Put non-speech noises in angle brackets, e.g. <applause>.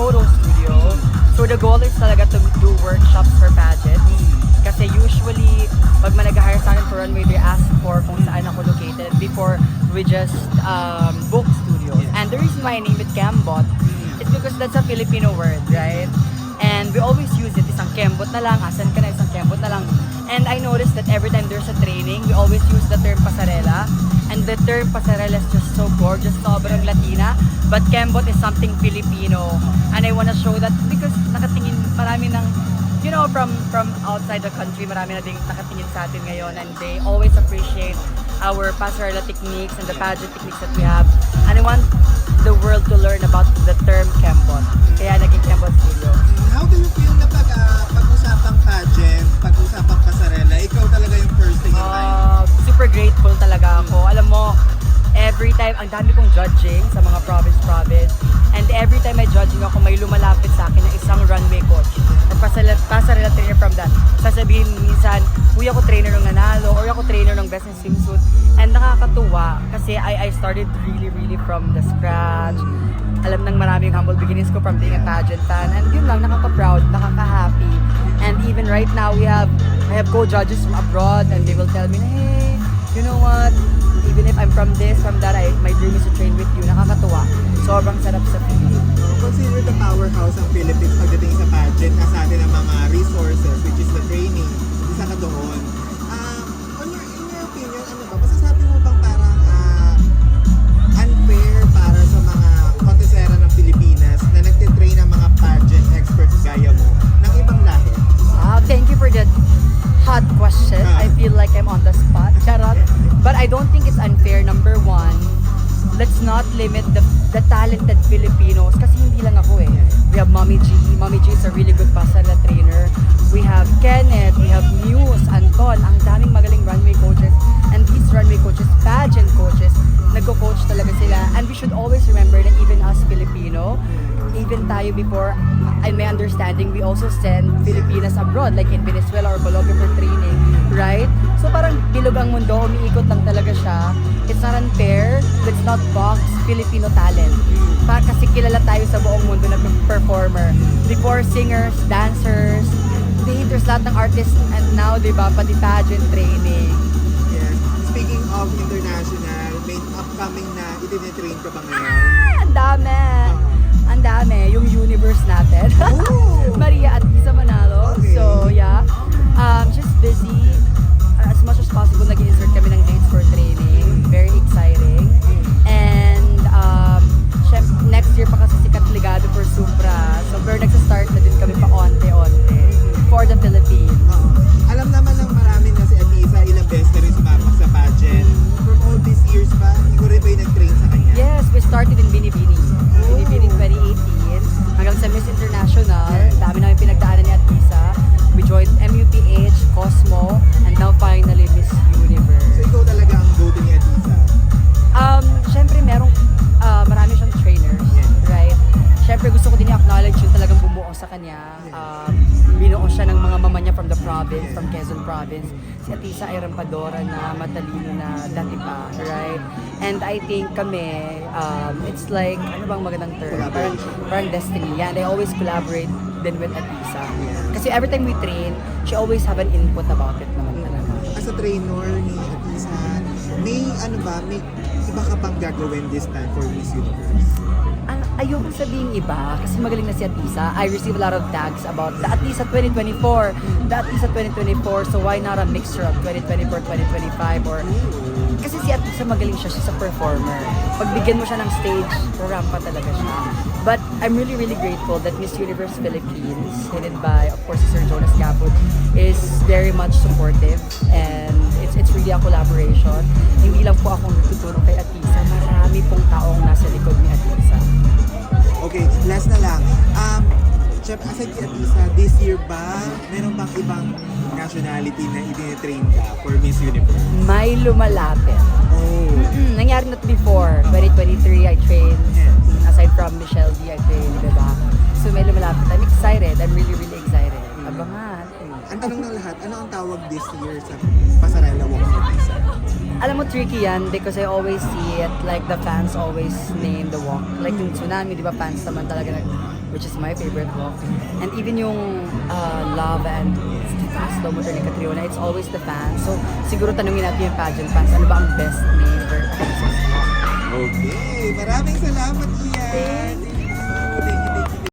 photo studio. So the goal is talaga to do workshops for pageants. Kasi usually, pag may nag-hire sa akin for runway, they ask for kung saan ako located before we just um, book studios. And the reason why I name it Cambot is because that's a Filipino word, right? And we always use it, isang kembot na lang, asan ka na, isang kembot na lang. And I noticed that every time there's a training, we always use the term pasarela. And the term pasarela is just so gorgeous, sobrang Latina. But kembot is something Filipino. And I wanna show that because nakatingin marami ng, you know, from from outside the country, marami na ding nakatingin sa atin ngayon. And they always appreciate our pasarela techniques and the pageant techniques that we have. And I want the world to learn about the term kembot. Kaya naging kembot studio. How do you ang dami kong judging sa mga province-province. And every time may judging ako, may lumalapit sa akin na isang runway coach. Nagpasala pasarela trainer from that. Sasabihin minsan, uy ako trainer ng nanalo, or ako trainer ng best in swimsuit. And nakakatuwa kasi I, I started really, really from the scratch. Alam ng maraming humble beginnings ko from being a pageant. And yun lang, nakaka-proud, nakaka-happy. And even right now, we have, I have co-judges from abroad and they will tell me hey, you know what? Even if I'm from this, from that, I, my dream is to train with you. Nakakatuwa. Sobrang sarap sa feeling. Consider the powerhouse ang Philippines pagdating sa pageant na sa atin ang mga resources, which is the training. Isa ka doon. Question. I feel like I'm on the spot. Charot. But I don't think it's unfair. Number one, let's not limit the the talented Filipinos kasi hindi lang ako eh. We have Mommy G. Mommy G is a really good pasarela trainer. We have Kenneth, we have Muse, Anton, ang daming magaling runway coaches. And these runway coaches, pageant coaches, nagko-coach talaga sila. And we should always remember na even us Filipino, even tayo before, in my understanding, we also send Filipinas abroad, like in Venezuela or Colombia parang bilog ang mundo, umiikot lang talaga siya. It's not unfair, let's not box Filipino talent. Pa kasi kilala tayo sa buong mundo na performer. Before singers, dancers, theaters, lahat ng artists, and now, di ba, pati pageant training. Yes. Speaking of international, may upcoming na itinitrain ka ba ngayon? Ah, ang dami! Ang dami, yung universe natin. <laughs> Maria at Lisa Manalo. Okay. So, yeah. Um, just busy. Nagsa-start na din kami pa onte-onte for the Philippines. Oo. Alam naman ng marami na si Atisa, ilang beses na rin sumapak sa pageant. From all these years ikaw rin ba yung nag-train sa kanya? Yes, we started in Binibini. Binibini 2018 hanggang sa Miss International. Dami namin pinagdaanan ni Atisa. We joined MUPH, Cosmo, and now finally Um, binuo siya ng mga mama niya from the province, from Quezon province. Si Atisa ay rampadora na matalino na dati pa, right? And I think kami, um, it's like, ano bang magandang term? Parang, parang destiny. Yeah, I always collaborate din with Atisa. Kasi every time we train, she always have an input about it naman talaga. As a trainer ni Atisa, may ano ba, may iba ka pang gagawin this time for Miss Universe? Ang ayoko sabihin iba kasi magaling na si Atisa. I receive a lot of tags about the Atisa 2024, the Atisa 2024, so why not a mixture of 2024, 2025 or kasi si Atisa magaling siya, she's a performer. Pagbigyan mo siya ng stage, pa talaga siya. But I'm really, really grateful that Miss Universe Philippines, headed by, of course, Sir Jonas Gaput, is very much supportive and it's it's really a collaboration. Bang ibang nationality na itinitrain ka for Miss Universe? May lumalapit. Oh. Mm, nangyari na to before. 2023, I trained. Yes. Aside from Michelle D, I trained, diba? So may lumalapit. I'm excited. I'm really, really excited. Abangan. Ang tanong ng lahat, ano ang tawag this year sa Pasarela Walk Atisa? Alam mo, tricky yan because I always see it like the fans always name the walk. Like yung tsunami, di ba, fans naman talaga nag which is my favorite walk. And even yung uh, Love and Slow Motor ni Catriona, it's always the fans. So, siguro tanungin natin yung pageant fans, ano ba ang best Christmas walk? Okay, maraming salamat, Ian. Thank Thank you